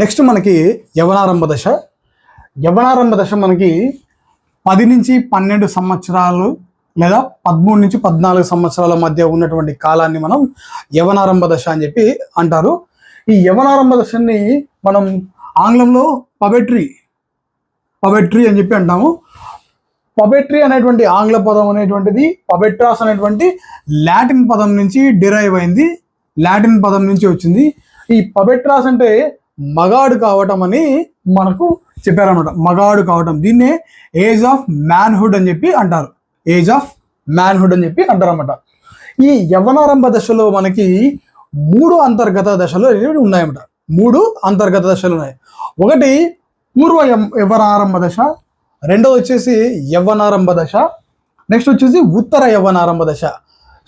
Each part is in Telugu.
నెక్స్ట్ మనకి యవనారంభ దశ. యవనారంభ దశ మనకి పది నుంచి పన్నెండు సంవత్సరాలు లేదా పదమూడు నుంచి పద్నాలుగు సంవత్సరాల మధ్య ఉన్నటువంటి కాలాన్ని మనం యవనారంభ దశ అని చెప్పి అంటారు. ఈ యవనారంభ దశని మనం ఆంగ్లంలో పబెట్రీ పబెట్రీ అని చెప్పి అంటాము. పబెట్రీ అనేటువంటి ఆంగ్ల పదం అనేటువంటిది పబెట్రాస్ అనేటువంటి లాటిన్ పదం నుంచి డిరైవ్ అయింది. లాటిన్ పదం నుంచి వచ్చింది. ఈ పబెట్రాస్ అంటే మగాడు కావటం అని మనకు చెప్పారనమాట మగాడు కావటం. దీన్నే ఏజ్ ఆఫ్ మ్యాన్హుడ్ అని చెప్పి అంటారు. ఏజ్ ఆఫ్ మ్యాన్హుడ్ అని చెప్పి అంటారనమాట ఈ యవ్వనారంభ దశలో మనకి మూడు అంతర్గత దశలు అనేవి ఉన్నాయన్నమాట. మూడు అంతర్గత దశలు ఉన్నాయి. ఒకటి పూర్వ యవ్- యవ్వనారంభ దశ రెండోది వచ్చేసి యవ్వనారంభ దశ నెక్స్ట్ వచ్చేసి ఉత్తర యవ్వనారంభ దశ.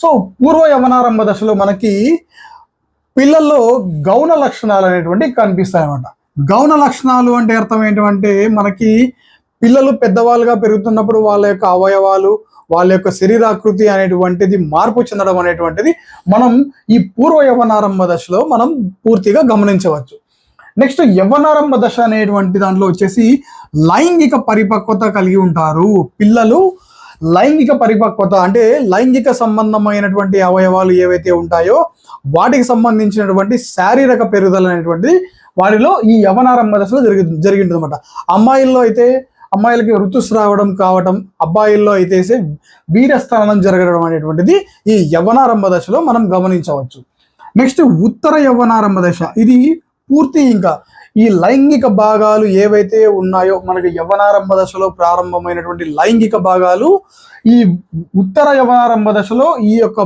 సో పూర్వ యవ్వనారంభ దశలో మనకి పిల్లల్లో గౌణ లక్షణాలు అనేటువంటివి కనిపిస్తాయి అనమాట గౌణ లక్షణాలు అంటే అర్థం ఏంటంటే మనకి పిల్లలు పెద్దవాళ్ళుగా పెరుగుతున్నప్పుడు వాళ్ళ యొక్క అవయవాలు వాళ్ళ యొక్క శరీరాకృతి అనేటువంటిది మార్పు చెందడం అనేటువంటిది మనం ఈ పూర్వ యవనారంభ దశలో మనం పూర్తిగా గమనించవచ్చు. నెక్స్ట్ యవ్వనారంభ దశ అనేటువంటి దాంట్లో వచ్చేసి లైంగిక పరిపక్వత కలిగి ఉంటారు. పిల్లలు లైంగిక పరిపక్వత అంటే లైంగిక సంబంధమైనటువంటి అవయవాలు ఏవైతే ఉంటాయో వాటికి సంబంధించినటువంటి శారీరక పెరుగుదల అనేటువంటిది వారిలో ఈ యవనారంభ దశలో జరిగి జరిగింటుంది అనమాట అమ్మాయిల్లో అయితే అమ్మాయిలకి ఋతుస్రావడం కావటం అబ్బాయిల్లో అయితే వీరస్థానం జరగడం అనేటువంటిది ఈ యవనారంభ దశలో మనం గమనించవచ్చు. నెక్స్ట్ ఉత్తర యవ్వనారంభ దశ. ఇది పూర్తి ఇంకా ఈ లైంగిక భాగాలు ఏవైతే ఉన్నాయో మనకి యవనారంభ దశలో ప్రారంభమైనటువంటి లైంగిక భాగాలు ఈ ఉత్తర యవనారంభ దశలో ఈ యొక్క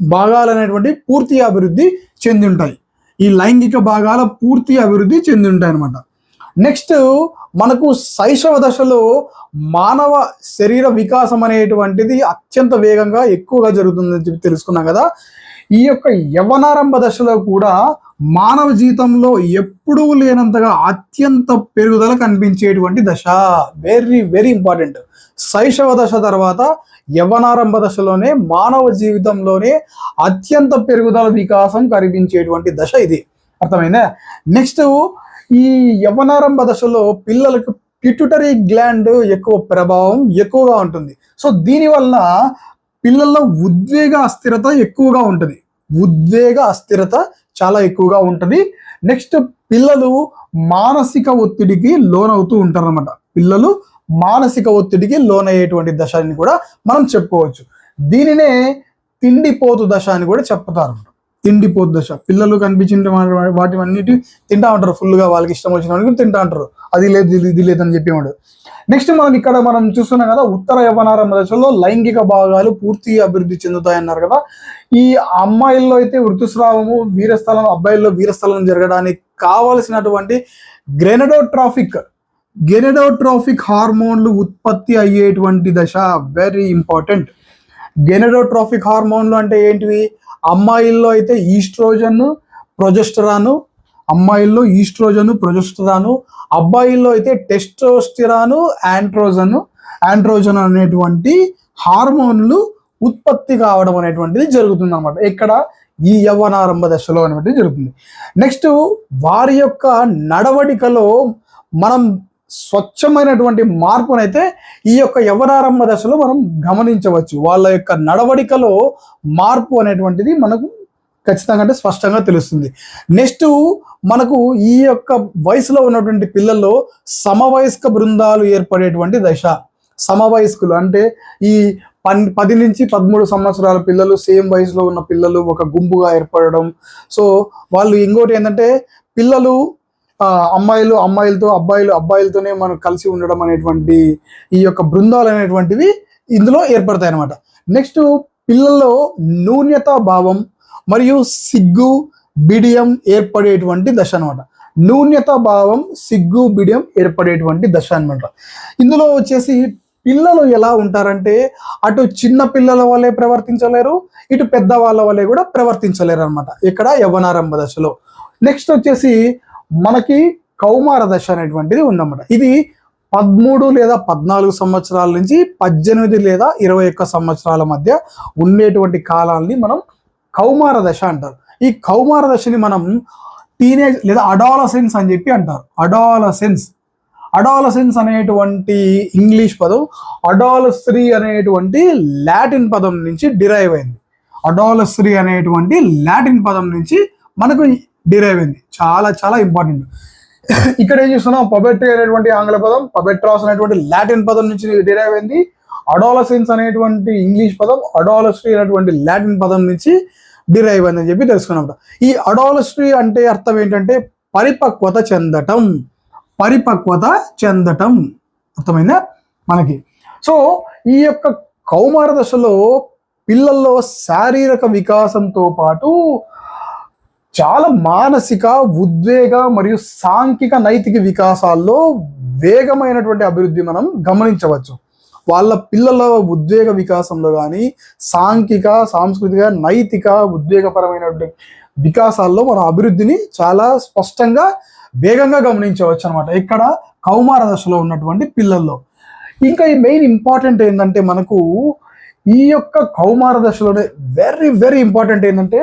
భాగాలు అనేటువంటి పూర్తి అభివృద్ధి చెందుంటాయి. ఈ లైంగిక భాగాల పూర్తి అభివృద్ధి చెందుంటాయి అనమాట నెక్స్ట్ మనకు శైశవ దశలో మానవ శరీర వికాసం అనేటువంటిది అత్యంత వేగంగా ఎక్కువగా జరుగుతుందని చెప్పి తెలుసుకున్నాం కదా. ఈ యొక్క యవనారంభ దశలో కూడా మానవ జీవితంలో ఎప్పుడూ లేనంతగా అత్యంత పెరుగుదల కనిపించేటువంటి దశ. వెరీ వెరీ ఇంపార్టెంట్ శైశవ దశ తర్వాత యవ్వనారంభ దశలోనే మానవ జీవితంలోనే అత్యంత పెరుగుదల వికాసం కనిపించేటువంటి దశ ఇది. అర్థమైందా? నెక్స్ట్ ఈ యవ్వనారంభ దశలో పిల్లలకు పిట్యుటరీ గ్లాండ్ ఎక్కువ ప్రభావం ఎక్కువగా ఉంటుంది. సో దీనివల్ల పిల్లల్లో ఉద్వేగ అస్థిరత ఎక్కువగా ఉంటుంది. ఉద్వేగ అస్థిరత చాలా ఎక్కువగా ఉంటుంది. నెక్స్ట్ పిల్లలు మానసిక ఒత్తిడికి లోనవుతూ ఉంటారు అనమాట పిల్లలు మానసిక ఒత్తిడికి లోనయ్యేటువంటి దశ అని కూడా మనం చెప్పుకోవచ్చు. దీనినే తిండిపోతు దశ అని కూడా చెప్తారు. తిండిపోతు దశ. పిల్లలు కనిపించిన వాటి అన్నిటి తింటా ఉంటారు ఫుల్గా వాళ్ళకి ఇష్టం వచ్చిన వాళ్ళకి తింటా ఉంటారు. అది లేదు ఇది- లేదని చెప్పేవాడు. నెక్స్ట్ మనం ఇక్కడ మనం చూస్తున్నాం కదా ఉత్తర యవనారంభ దశలో లైంగిక భాగాలు పూర్తి అభివృద్ధి చెందుతాయి అన్నారు కదా. ఈ అమ్మాయిల్లో అయితే ఋతుస్రావము వీరస్థలం అబ్బాయిల్లో వీరస్థలం జరగడానికి కావలసినటువంటి గ్రెనడోట్రాఫిక్ గెనడోట్రాఫిక్ హార్మోన్లు ఉత్పత్తి అయ్యేటువంటి దశ. వెరీ ఇంపార్టెంట్ గెనడోట్రాఫిక్ హార్మోన్లు అంటే ఏంటివి? అమ్మాయిల్లో అయితే ఈస్ట్రోజన్ ప్రొజెస్టరాను అమ్మాయిల్లో ఈస్ట్రోజన్ ప్రొజెస్టరాను అబ్బాయిల్లో అయితే టెస్టోస్టిరాను యాంట్రోజను యాంట్రోజన్ అనేటువంటి హార్మోన్లు ఉత్పత్తి కావడం అనేటువంటిది జరుగుతుంది అనమాట ఇక్కడ ఈ యవ్వనారంభ దశలో అనేటువంటిది జరుగుతుంది. నెక్స్ట్ వారి యొక్క నడవడికలో మనం స్వచ్ఛమైనటువంటి మార్పునైతే ఈ యొక్క యవ్వనారంభ దశలో మనం గమనించవచ్చు. వాళ్ళ యొక్క నడవడికలో మార్పు అనేటువంటిది మనకు ఖచ్చితంగా అంటే స్పష్టంగా తెలుస్తుంది. నెక్స్ట్ మనకు ఈ యొక్క వయసులో ఉన్నటువంటి పిల్లల్లో సమవయస్క బృందాలు ఏర్పడేటువంటి దశ. సమవయస్కులు అంటే ఈ పన్ పది నుంచి పదమూడు సంవత్సరాల పిల్లలు సేమ్ వయసులో ఉన్న పిల్లలు ఒక గుంపుగా ఏర్పడడం. సో వాళ్ళు ఇంకోటి ఏంటంటే పిల్లలు అమ్మాయిలు అమ్మాయిలతో అబ్బాయిలు అబ్బాయిలతోనే మనం కలిసి ఉండడం అనేటువంటి ఈ యొక్క బృందాలు అనేటువంటివి ఇందులో ఏర్పడతాయి అన్నమాట. నెక్స్ట్ పిల్లల్లో నూన్యతా భావం మరియు సిగ్గు బిడియం ఏర్పడేటువంటి దశ అనమాట న్యూన్యత భావం సిగ్గు బిడియం ఏర్పడేటువంటి దశ అనమాట ఇందులో వచ్చేసి పిల్లలు ఎలా ఉంటారంటే అటు చిన్న పిల్లల వల్లే ప్రవర్తించలేరు ఇటు పెద్ద వాళ్ళ వల్లే కూడా ప్రవర్తించలేరు అనమాట ఇక్కడ యవనారంభ దశలో. నెక్స్ట్ వచ్చేసి మనకి కౌమార దశ అనేటువంటిది ఉందన్నమాట. ఇది పదమూడు లేదా పద్నాలుగు సంవత్సరాల నుంచి పద్దెనిమిది లేదా ఇరవై ఒక్క సంవత్సరాల మధ్య ఉండేటువంటి కాలాల్ని మనం కౌమార దశ అంటారు. ఈ కౌమార దశని మనం టీనేజ్ లేదా అడాలసెన్స్ అని చెప్పి అంటారు. అడాలసెన్స్. అడాలసెన్స్ అనేటువంటి ఇంగ్లీష్ పదం అడాలస్త్రీ అనేటువంటి లాటిన్ పదం నుంచి డిరైవ్ అయింది. అడాలస్త్రీ అనేటువంటి లాటిన్ పదం నుంచి మనకు డిరైవ్ అయింది. చాలా చాలా ఇంపార్టెంట్ ఇక్కడ ఏం చూస్తున్నాం? పబెట్రీ అనేటువంటి ఆంగ్ల పదం పబెట్రాస్ అనేటువంటి లాటిన్ పదం నుంచి డిరైవ్ అయింది. అడాలసెన్స్ అనేటువంటి ఇంగ్లీష్ పదం అడాలస్ట్రీ అనేటువంటి లాటిన్ పదం నుంచి డిరైవ్ అయింది అని చెప్పి తెలుసుకున్నాం ఈ అడాలస్ట్రీ అంటే అర్థం ఏంటంటే పరిపక్వత చెందటం. పరిపక్వత చెందటం. అర్థమైందా? మనకి. సో ఈ యొక్క కౌమార దశలో పిల్లల్లో శారీరక వికాసంతో పాటు చాలా మానసిక ఉద్వేగ మరియు సాంఘిక నైతిక వికాసాల్లో వేగమైనటువంటి అభివృద్ధి మనం గమనించవచ్చు. వాళ్ళ పిల్లల ఉద్వేగ వికాసంలో కానీ సాంఘిక సాంస్కృతిక నైతిక ఉద్వేగపరమైనటువంటి వికాసాల్లో మన అభివృద్ధిని చాలా స్పష్టంగా వేగంగా గమనించవచ్చు అనమాట ఇక్కడ కౌమార దశలో ఉన్నటువంటి పిల్లల్లో. ఇంకా ఈ మెయిన్ ఇంపార్టెంట్ ఏంటంటే మనకు ఈ యొక్క కౌమార దశలోనే వెరీ వెరీ ఇంపార్టెంట్ ఏంటంటే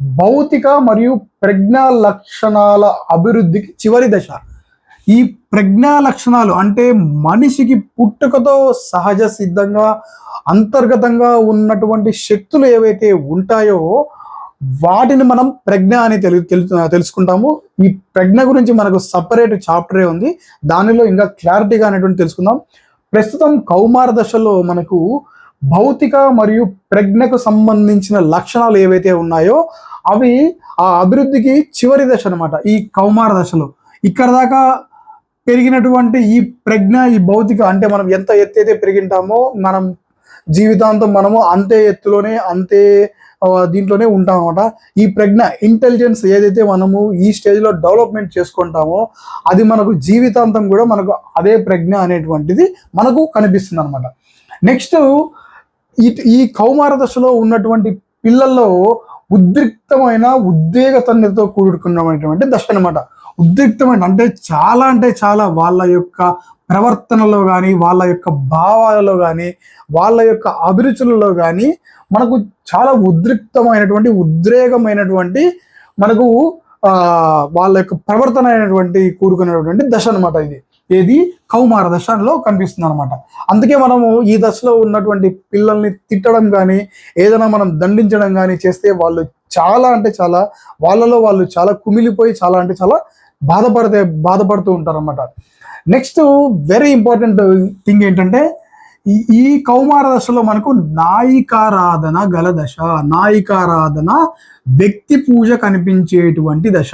భౌతిక మరియు ప్రజ్ఞా లక్షణాల అభివృద్ధికి చివరి దశ. ఈ ప్రజ్ఞా లక్షణాలు అంటే మనిషికి పుట్టుకతో సహజ సిద్ధంగా అంతర్గతంగా ఉన్నటువంటి శక్తులు ఏవైతే ఉంటాయో వాటిని మనం ప్రజ్ఞ అని తెలు తెలు- తెలుసుకుంటాము. ఈ ప్రజ్ఞ గురించి మనకు సపరేట్ చాప్టరే ఉంది. దానిలో ఇంకా క్లారిటీగా అనేటువంటి తెలుసుకుందాం. ప్రస్తుతం కౌమార దశలో మనకు భౌతిక మరియు ప్రజ్ఞకు సంబంధించిన లక్షణాలు ఏవైతే ఉన్నాయో అవి ఆ అభివృద్ధికి చివరి దశ అన్నమాట ఈ కౌమార దశలో. ఇక్కడ దాకా పెరిగినటువంటి ఈ ప్రజ్ఞ ఈ భౌతిక అంటే మనం ఎంత ఎత్తు అయితే పెరిగింటామో మనం జీవితాంతం మనము అంతే ఎత్తులోనే అంతే దీంట్లోనే ఉంటాం అనమాట ఈ ప్రజ్ఞ ఇంటెలిజెన్స్ ఏదైతే మనము ఈ స్టేజ్లో డెవలప్మెంట్ చేసుకుంటామో అది మనకు జీవితాంతం కూడా మనకు అదే ప్రజ్ఞ అనేటువంటిది మనకు కనిపిస్తుంది అనమాట నెక్స్ట్ ఈ ఈ కౌమార దశలో ఉన్నటువంటి పిల్లల్లో ఉద్రిక్తమైన ఉద్వేగతన్యతో కూడుకున్నటువంటి దశ అనమాట ఉద్రిక్తమైన అంటే చాలా అంటే చాలా వాళ్ళ యొక్క ప్రవర్తనలో కానీ వాళ్ళ యొక్క భావాలలో కానీ వాళ్ళ యొక్క అభిరుచులలో కానీ మనకు చాలా ఉద్రిక్తమైనటువంటి ఉద్రేగమైనటువంటి మనకు వాళ్ళ యొక్క ప్రవర్తన అయినటువంటి కూడుకున్నటువంటి దశ అనమాట ఇది. ఏది? కౌమార దశలో కనిపిస్తుంది అనమాట అందుకే మనము ఈ దశలో ఉన్నటువంటి పిల్లల్ని తిట్టడం కానీ ఏదైనా మనం దండించడం కానీ చేస్తే వాళ్ళు చాలా అంటే చాలా వాళ్ళలో వాళ్ళు చాలా కుమిలిపోయి చాలా అంటే చాలా బాధపడితే బాధపడుతూ ఉంటారు అనమాట నెక్స్ట్ వెరీ ఇంపార్టెంట్ థింగ్ ఏంటంటే ఈ ఈ కౌమార దశలో మనకు నాయికారాధన గల దశ. నాయికారాధన వ్యక్తి పూజ కనిపించేటువంటి దశ.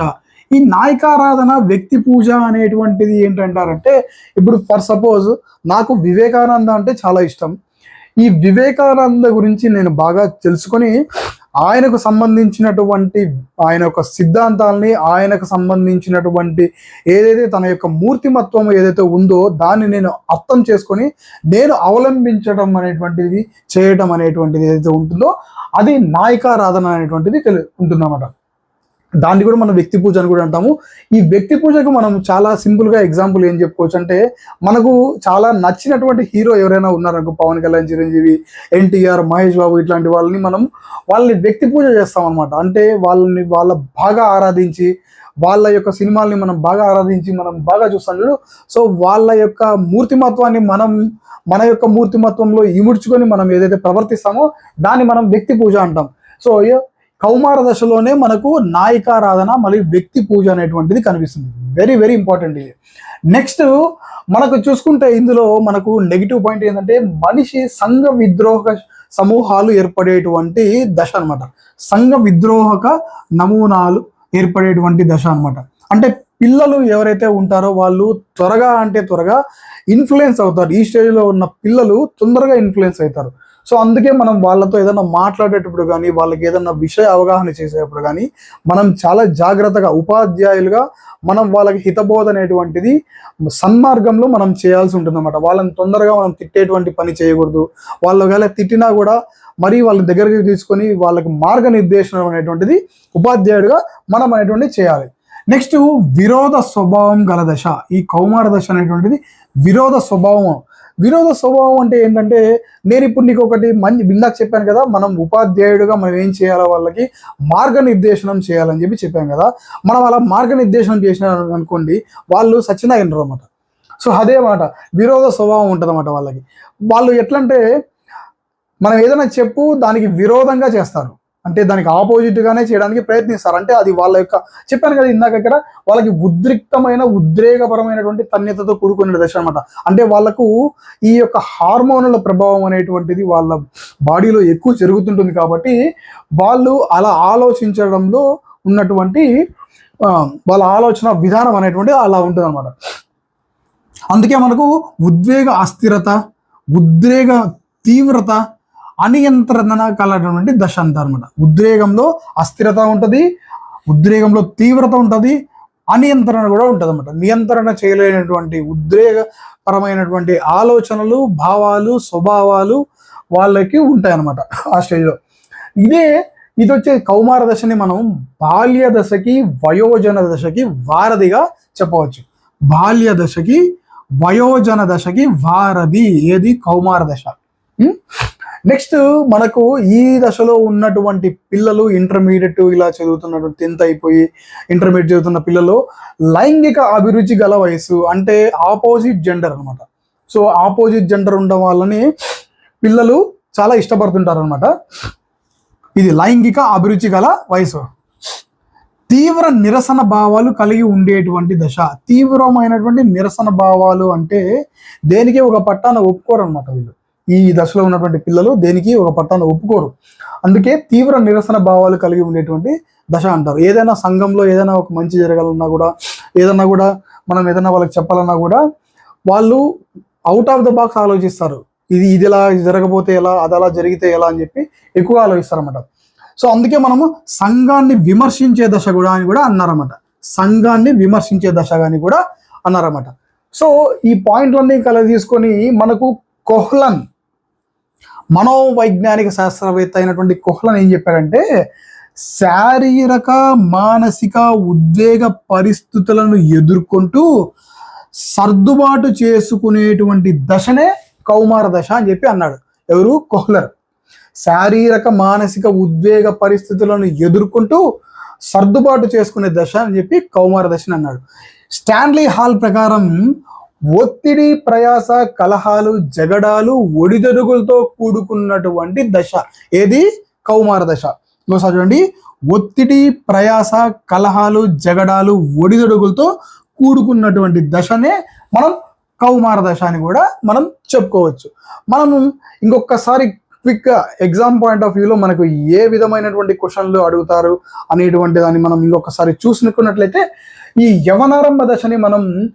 ఈ నాయకారాధన వ్యక్తి పూజ అనేటువంటిది ఏంటంటారంటే ఇప్పుడు ఫర్ సపోజ్ నాకు వివేకానంద అంటే చాలా ఇష్టం. ఈ వివేకానంద గురించి నేను బాగా తెలుసుకొని ఆయనకు సంబంధించినటువంటి ఆయన యొక్క సిద్ధాంతాలని ఆయనకు సంబంధించినటువంటి ఏదైతే తన యొక్క మూర్తిమత్వం ఏదైతే ఉందో దాన్ని నేను అర్థం చేసుకొని నేను అవలంబించడం అనేటువంటిది చేయటం అనేటువంటిది ఏదైతే ఉంటుందో అది నాయకారాధన అనేటువంటిది తెలు ఉంటుందన్నమాట. దాన్ని కూడా మనం వ్యక్తి పూజ అని కూడా అంటాము. ఈ వ్యక్తి పూజకు మనం చాలా సింపుల్గా ఎగ్జాంపుల్ ఏం చెప్పుకోవచ్చు అంటే మనకు చాలా నచ్చినటువంటి హీరో ఎవరైనా ఉన్నారనుకో పవన్ కళ్యాణ్ చిరంజీవి ఎన్టీఆర్ మహేష్ బాబు ఇట్లాంటి వాళ్ళని మనం వాళ్ళని వ్యక్తి పూజ చేస్తాం అనమాట అంటే వాళ్ళని వాళ్ళ బాగా ఆరాధించి వాళ్ళ యొక్క సినిమాల్ని మనం బాగా ఆరాధించి మనం బాగా చూస్తాం చూడు. సో వాళ్ళ యొక్క మూర్తిమత్వాన్ని మనం మన యొక్క మూర్తిమత్వంలో ఇముడ్చుకొని మనం ఏదైతే ప్రవర్తిస్తామో దాన్ని మనం వ్యక్తి పూజ అంటాం. సో కౌమార దశలోనే మనకు నాయకారాధన మరియు వ్యక్తి పూజ అనేటువంటిది కనిపిస్తుంది. వెరీ వెరీ ఇంపార్టెంట్ ఇది. నెక్స్ట్ మనకు చూసుకుంటే ఇందులో మనకు నెగిటివ్ పాయింట్ ఏంటంటే మనిషి సంఘ విద్రోహక సమూహాలు ఏర్పడేటువంటి దశ అన్నమాట. సంఘ విద్రోహక నమూనాలు ఏర్పడేటువంటి దశ అన్నమాట. అంటే పిల్లలు ఎవరైతే ఉంటారో వాళ్ళు త్వరగా అంటే త్వరగా ఇన్ఫ్లుయెన్స్ అవుతారు. ఈ స్టేజ్లో ఉన్న పిల్లలు తొందరగా ఇన్ఫ్లుయెన్స్ అవుతారు. సో అందుకే మనం వాళ్ళతో ఏదైనా మాట్లాడేటప్పుడు కానీ వాళ్ళకి ఏదైనా విషయ అవగాహన చేసేటప్పుడు కానీ మనం చాలా జాగ్రత్తగా ఉపాధ్యాయులుగా మనం వాళ్ళకి హితబోధ అనేటువంటిది సన్మార్గంలో మనం చేయాల్సి ఉంటుంది అనమాట వాళ్ళని తొందరగా మనం తిట్టేటువంటి పని చేయకూడదు. వాళ్ళు ఒకవేళ తిట్టినా కూడా మరీ వాళ్ళ దగ్గరికి తీసుకొని వాళ్ళకి మార్గనిర్దేశనం అనేటువంటిది ఉపాధ్యాయుడిగా మనం అనేటువంటి చేయాలి. నెక్స్ట్ విరోధ స్వభావం గల దశ. ఈ కౌమార దశ అనేటువంటిది విరోధ స్వభావం. వినోద స్వభావం అంటే ఏంటంటే నేను ఇప్పుడు నీకు ఒకటి మంచి ఇందాక చెప్పాను కదా మనం ఉపాధ్యాయుడుగా మనం ఏం చేయాలో వాళ్ళకి? మార్గనిర్దేశనం చేయాలని చెప్పి చెప్పాను కదా. మనం అలా మార్గనిర్దేశనం చేసిన అనుకోండి వాళ్ళు సచిన వినరు అనమాట సో అదే మాట విరోధ స్వభావం ఉంటుంది అనమాట వాళ్ళకి. వాళ్ళు ఎట్లంటే మనం ఏదైనా చెప్పు దానికి విరోధంగా చేస్తారు. అంటే దానికి ఆపోజిట్గానే చేయడానికి ప్రయత్నిస్తారు. అంటే అది వాళ్ళ యొక్క చెప్పాను కదా ఇందాక ఇక్కడ వాళ్ళకి ఉద్రిక్తమైన ఉద్రేకపరమైనటువంటి తన్యతతో కూడుకునే దశ అనమాట అంటే వాళ్ళకు ఈ యొక్క హార్మోనుల ప్రభావం అనేటువంటిది వాళ్ళ బాడీలో ఎక్కువ జరుగుతుంటుంది కాబట్టి వాళ్ళు అలా ఆలోచించడంలో ఉన్నటువంటి వాళ్ళ ఆలోచన విధానం అనేటువంటిది అలా ఉంటుంది అనమాట అందుకే మనకు ఉద్వేగ అస్థిరత ఉద్రేగ తీవ్రత అనియంత్రణ కలటువంటి దశ అంటారు అనమాట ఉద్రేగంలో అస్థిరత ఉంటుంది ఉద్రేగంలో తీవ్రత ఉంటుంది అనియంత్రణ కూడా ఉంటుంది అనమాట నియంత్రణ చేయలేనటువంటి ఉద్రేగపరమైనటువంటి ఆలోచనలు భావాలు స్వభావాలు వాళ్ళకి ఉంటాయి అన్నమాట ఆ స్టేజ్లో. ఇదే ఇది వచ్చే కౌమార దశని మనం బాల్య దశకి వయోజన దశకి వారధిగా చెప్పవచ్చు. బాల్య దశకి వయోజన దశకి వారధి ఏది? కౌమార దశ. నెక్స్ట్ మనకు ఈ దశలో ఉన్నటువంటి పిల్లలు ఇంటర్మీడియట్ ఇలా చదువుతున్నటువంటి టెన్త్ అయిపోయి ఇంటర్మీడియట్ చదువుతున్న పిల్లలు లైంగిక అభిరుచి గల వయసు అంటే ఆపోజిట్ జెండర్ అనమాట సో ఆపోజిట్ జెండర్ ఉండడం వాళ్ళని పిల్లలు చాలా ఇష్టపడుతుంటారు అనమాట ఇది లైంగిక అభిరుచి గల వయసు తీవ్ర నిరసన భావాలు కలిగి ఉండేటువంటి దశ. తీవ్రమైనటువంటి నిరసన భావాలు అంటే దేనికి ఒక పట్టాన ఒప్పుకోరు అనమాట వీళ్ళు. ఈ దశలో ఉన్నటువంటి పిల్లలు దేనికి ఒక పట్టాన్ని ఒప్పుకోరు. అందుకే తీవ్ర నిరసన భావాలు కలిగి ఉండేటువంటి దశ అంటారు. ఏదైనా సంఘంలో ఏదైనా ఒక మంచి జరగాలన్నా కూడా ఏదన్నా కూడా మనం ఏదైనా వాళ్ళకి చెప్పాలన్నా కూడా వాళ్ళు అవుట్ ఆఫ్ ద బాక్స్ ఆలోచిస్తారు. ఇది ఇది ఎలా ఇది జరగబోతే ఎలా అది అలా జరిగితే ఎలా అని చెప్పి ఎక్కువ ఆలోచిస్తారు అనమాట సో అందుకే మనము సంఘాన్ని విమర్శించే దశ కూడా అని కూడా అన్నారన్నమాట. సంఘాన్ని విమర్శించే దశ అని కూడా అన్నారన్నమాట. సో ఈ పాయింట్లన్నీ కల తీసుకొని మనకు కొహ్లన్ మనోవైజ్ఞానిక శాస్త్రవేత్త అయినటువంటి కోహ్లన్ ఏం చెప్పారంటే శారీరక మానసిక ఉద్వేగ పరిస్థితులను ఎదుర్కొంటూ సర్దుబాటు చేసుకునేటువంటి దశనే కౌమార దశ అని చెప్పి అన్నాడు. ఎవరు? కోహ్లర్. శారీరక మానసిక ఉద్వేగ పరిస్థితులను ఎదుర్కొంటూ సర్దుబాటు చేసుకునే దశ అని చెప్పి కౌమార దశని అన్నాడు. స్టాన్లీ హాల్ ప్రకారం ఒత్తిడి ప్రయాస కలహాలు జగడాలు ఒడిదొడుగులతో కూడుకున్నటువంటి దశ. ఏది? కౌమార దశ. ఇంకోసారి చూడండి. ఒత్తిడి ప్రయాస కలహాలు జగడాలు ఒడిదొడుగులతో కూడుకున్నటువంటి దశనే మనం కౌమార దశ అని కూడా మనం చెప్పుకోవచ్చు. మనము ఇంకొకసారి క్విక్ ఎగ్జామ్ పాయింట్ ఆఫ్ వ్యూలో మనకు ఏ విధమైనటువంటి క్వశ్చన్లు అడుగుతారు అనేటువంటి దాన్ని మనం ఇంకొకసారి చూసుకున్నట్లయితే ఈ యవనారంభ దశని మనం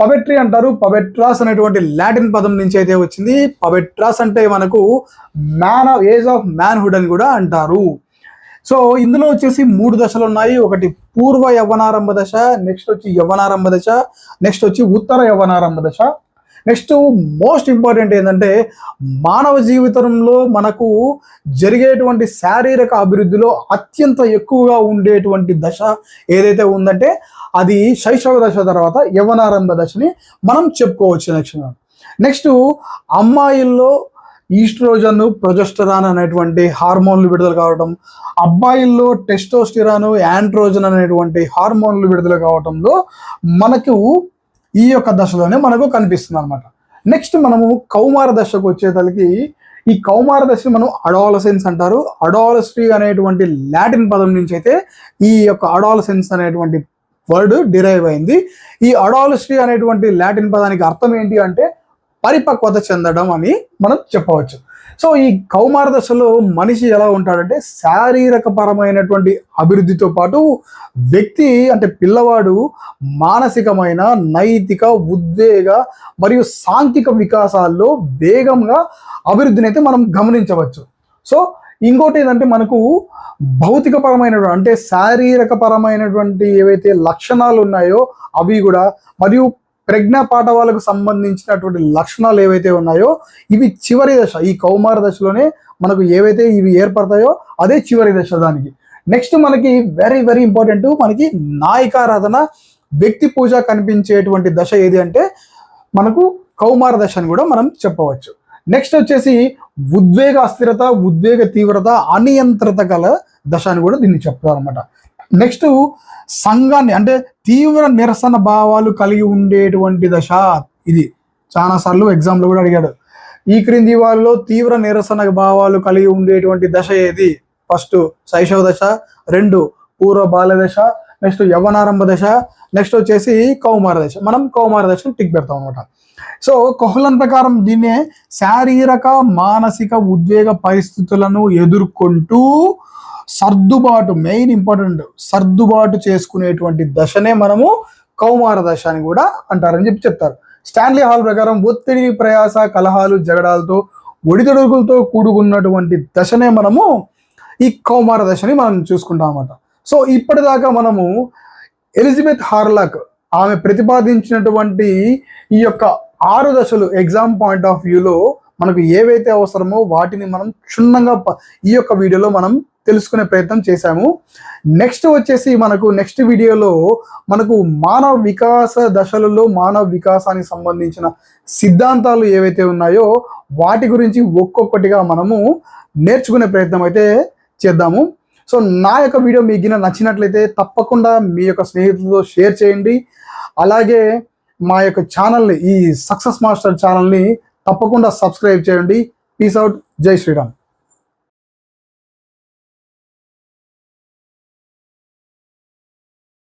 పవెట్రీ అంటారు. పవెట్రాస్ అనేటువంటి లాటిన్ పదం నుంచి అయితే వచ్చింది. పవెట్రాస్ అంటే మనకు man of age of manhood అని కూడా అంటారు. సో ఇందులో వచ్చేసి మూడు దశలు ఉన్నాయి. ఒకటి పూర్వ యవ్వనారంభ దశ నెక్స్ట్ వచ్చి యవ్వనారంభ దశ నెక్స్ట్ వచ్చి ఉత్తర యవ్వనారంభ దశ. నెక్స్ట్ మోస్ట్ ఇంపార్టెంట్ ఏంటంటే మానవ జీవితంలో మనకు జరిగేటువంటి శారీరక అభివృద్ధిలో అత్యంత ఎక్కువగా ఉండేటువంటి దశ ఏదైతే ఉందంటే అది శైశవ దశ తర్వాత యవనారంభ దశని మనం చెప్పుకోవచ్చు నెక్స్ట్ నెక్స్ట్ అమ్మాయిల్లో ఈస్ట్రోజన్ ప్రొజెస్టరాన్ అనేటువంటి హార్మోన్లు విడుదల కావడం అబ్బాయిల్లో టెస్టోస్టిరాను యాంట్రోజన్ అనేటువంటి హార్మోన్లు విడుదల కావడంలో మనకు ఈ యొక్క దశలోనే మనకు కనిపిస్తుంది అనమాట నెక్స్ట్ మనము కౌమార దశకు వచ్చేసరికి ఈ కౌమార దశని మనం అడాలసెన్స్ అంటారు. అడాలస్ట్రీ అనేటువంటి లాటిన్ పదం నుంచి అయితే ఈ యొక్క అడాలసెన్స్ అనేటువంటి వర్డ్ డిరైవ్ అయింది. ఈ అడాలస్ట్రీ అనేటువంటి లాటిన్ పదానికి అర్థం ఏంటి అంటే పరిపక్వత చెందడం అని మనం చెప్పవచ్చు. సో ఈ కౌమార దశలో మనిషి ఎలా ఉంటాడంటే శారీరక పరమైనటువంటి అభివృద్ధితో పాటు వ్యక్తి అంటే పిల్లవాడు మానసికమైన నైతిక ఉద్వేగ మరియు సాంఘిక వికాసాల్లో వేగంగా అభివృద్ధిని అయితే మనం గమనించవచ్చు. సో ఇంకోటి ఏంటంటే మనకు భౌతిక పరమైనటువంటి అంటే శారీరక పరమైనటువంటి ఏవైతే లక్షణాలు ఉన్నాయో అవి కూడా మరియు ప్రజ్ఞా పాఠవాలకు సంబంధించినటువంటి లక్షణాలు ఏవైతే ఉన్నాయో ఇవి చివరి దశ ఈ కౌమార దశలోనే మనకు ఏవైతే ఇవి ఏర్పడతాయో అదే చివరి దశ దానికి. నెక్స్ట్ మనకి వెరీ వెరీ ఇంపార్టెంట్ మనకి నాయకారాధన వ్యక్తి పూజ కనిపించేటువంటి దశ ఏది అంటే మనకు కౌమార దశ అని కూడా మనం చెప్పవచ్చు. నెక్స్ట్ వచ్చేసి ఉద్వేగ అస్థిరత ఉద్వేగ తీవ్రత అనియంత్రిత గల దశ అని కూడా దీన్ని చెప్తారు అనమాట నెక్స్ట్ సంఘాన్ని అంటే తీవ్ర నిరసన భావాలు కలిగి ఉండేటువంటి దశ ఇది. చాలాసార్లు ఎగ్జామ్లో కూడా అడిగాడు. ఈ క్రింది వాళ్ళలో తీవ్ర నిరసన భావాలు కలిగి ఉండేటువంటి దశ ఏది? ఫస్ట్ శైశవ దశ రెండు పూర్వ బాల్య దశ నెక్స్ట్ యవనారంభ దశ నెక్స్ట్ వచ్చేసి కౌమార దశ. మనం కౌమార దశను టిక్ పెడతాం అనమాట సో కొహ్లన్ ప్రకారం దీన్నే శారీరక మానసిక ఉద్వేగ పరిస్థితులను ఎదుర్కొంటూ సర్దుబాటు మెయిన్ ఇంపార్టెంట్ సర్దుబాటు చేసుకునేటువంటి దశనే మనము కౌమార దశ అని కూడా అంటారని చెప్పి చెప్తారు. స్టాన్లీ హాల్ ప్రకారం ఒత్తిడి ప్రయాస కలహాలు జగడాలతో ఒడిదొడుగులతో కూడుకున్నటువంటి దశనే మనము ఈ కౌమార దశని మనం చూసుకుంటాం అన్నమాట. సో ఇప్పటిదాకా మనము ఎలిజబెత్ హార్లాక్ ఆమె ప్రతిపాదించినటువంటి ఈ యొక్క ఆరు దశలు ఎగ్జామ్ పాయింట్ ఆఫ్ వ్యూలో మనకు ఏవైతే అవసరమో వాటిని మనం క్షుణ్ణంగా ఈ యొక్క వీడియోలో మనం తెలుసుకునే ప్రయత్నం చేశాము. నెక్స్ట్ వచ్చేసి మనకు నెక్స్ట్ వీడియోలో మనకు మానవ వికాస దశలలో మానవ వికాసానికి సంబంధించిన సిద్ధాంతాలు ఏవైతే ఉన్నాయో వాటి గురించి ఒక్కొక్కటిగా మనము నేర్చుకునే ప్రయత్నం అయితే చేద్దాము. సో నా యొక్క వీడియో మీకు నచ్చినట్లయితే తప్పకుండా మీ యొక్క స్నేహితులతో షేర్ చేయండి. అలాగే మా యొక్క ఛానల్ని ఈ సక్సెస్ మాస్టర్ ఛానల్ని తప్పకుండా సబ్స్క్రైబ్ చేయండి. పీస్ అవుట్ జై శ్రీరామ్.